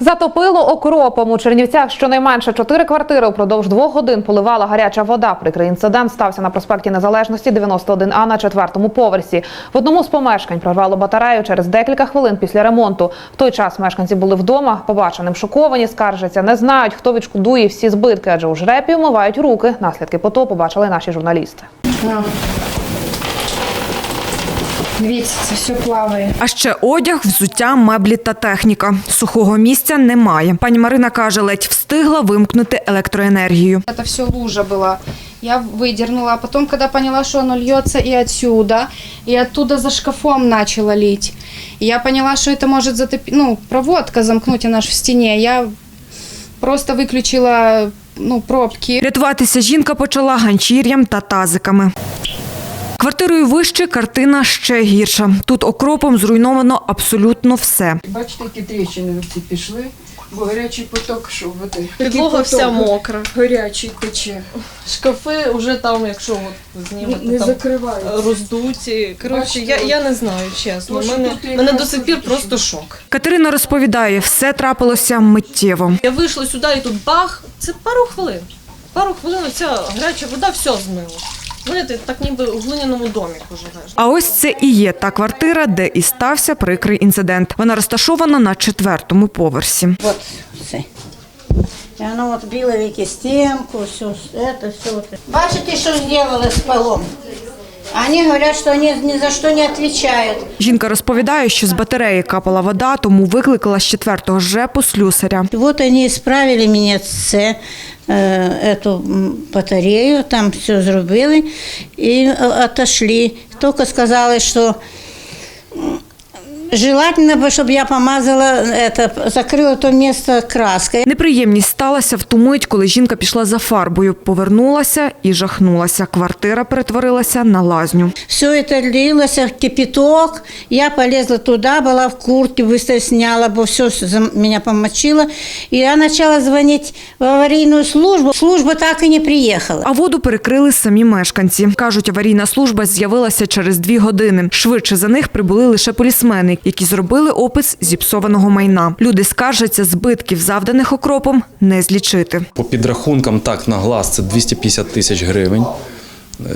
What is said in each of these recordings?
Затопило окропом. У Чернівцях щонайменше чотири квартири упродовж двох годин поливала гаряча вода. Прикрий інцидент стався на проспекті Незалежності 91А на четвертому поверсі. В одному з помешкань прорвало батарею через декілька хвилин після ремонту. В той час мешканці були вдома. Побаченим шоковані, скаржаться, не знають, хто відшкодує всі збитки, адже у жрепі вмивають руки. Наслідки потопу бачили наші журналісти. Дивіться, це все плаває. А ще одяг, взуття, меблі та техніка. Сухого місця немає. Пані Марина каже, ледь встигла вимкнути електроенергію. Это все лужа была. Я выдернула, а потом, когда поняла, что оно льется и отсюда, и оттуда за шкафом начало лить. И я поняла, что это может затопить, ну, проводка замкнуть она ж в стене. Я просто выключила, ну, пробки. Рятуватися жінка почала ганчір'ям та тазиками. Квартирою вище картина ще гірша. Тут окропом зруйновано абсолютно все. Бачите, які тріщини ці пішли, бо гарячий поток, що води. Підлога вся мокра. Гарячий тече. Шкафи вже там, якщо от ви знімете, Не там закривають. роздуті. Коротше, я, я не знаю, чесно. Тому що Мене, мене до сих пір просто шок. Катерина розповідає, все трапилося миттєво. Я вийшла сюди і тут бах, це пару хвилин. Пару хвилин ця гаряча вода все змила. Знаєте, так ніби у глиняному доміку живеш. А ось це і є та квартира, де і стався прикрий інцидент. Вона розташована на четвертому поверсі. От все. И оно от било веки стінку, все, це, все. Бачите, що зробили з полом? Они говорят, что они ни за что не отвечают. Жінка розповідає, що з батареї капала вода, тому викликала з четвертого жепу слюсаря. Вот они исправили мне це, э, эту м, батарею, там все зробили и э, отошли. Только сказали, что м, желательно бы, чтобы я помазала, это, закрыла то место краской. Неприємність сталася в ту мить, коли жінка пішла за фарбою, повернулася і жахнулася. Квартира перетворилася на лазню. Все это лилось, в кипяток. Я полезла туда, была в куртке, быстро сняла, бо все меня помочило. И я начала звонить в аварийную службу. Служба так и не приехала. А воду перекрили самі мешканці. Кажуть, аварійна служба з'явилася через дві години. Швидше за них прибули лише полісмени, які зробили опис зіпсованого майна. Люди скаржаться, збитків, завданих окропом, не злічити. По підрахункам, так, на глаз це 250 тисяч гривень.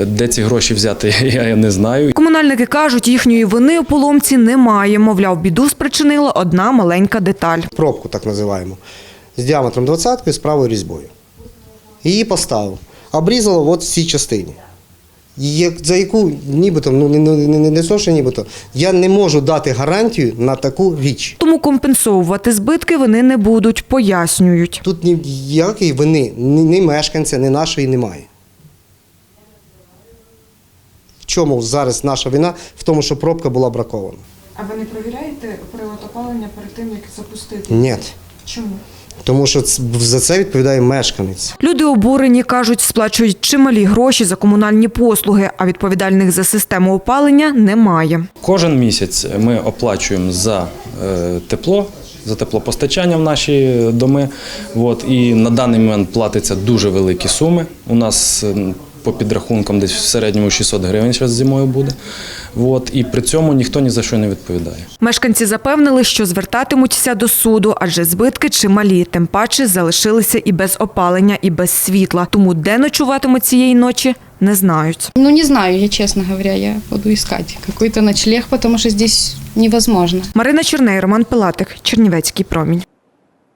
Де ці гроші взяти, я не знаю. Комунальники кажуть, їхньої вини у поломці немає. Мовляв, біду спричинила одна маленька деталь. пробку, так називаємо, з діаметром 20 з правою різьбою. Її поставив. Обрізало от в цій частині. Як- За яку нібито, ну не, не, не, не що нібито, я не можу дати гарантію на таку річ. Тому компенсовувати збитки вони не будуть, пояснюють. Тут ніякої вини ні, ні мешканця, ні нашої немає. В чому зараз наша вина? В тому, що пробка була бракована. А ви не перевіряєте привод опалення перед тим, як запустити? Ні. Чому? Тому що за це відповідає мешканець. Люди обурені, кажуть, сплачують чималі гроші за комунальні послуги, а відповідальних за систему опалення немає. Кожен місяць ми оплачуємо за е, тепло, за теплопостачання в наші доми. От, і на даний момент платиться дуже великі суми. У нас по підрахункам десь в середньому 600 гривень зараз зимою буде. От, і при цьому ніхто ні за що не відповідає. Мешканці запевнили, що звертатимуться до суду, адже збитки чималі, тим паче залишилися і без опалення, і без світла. Тому де ночуватимуть цієї ночі, не знають. Ну, не знаю, я, честно говоря, я буду искать какой-то ночлег, потому что здесь невозможно. Марина Черней, Роман Пилатик, Чернівецький промінь.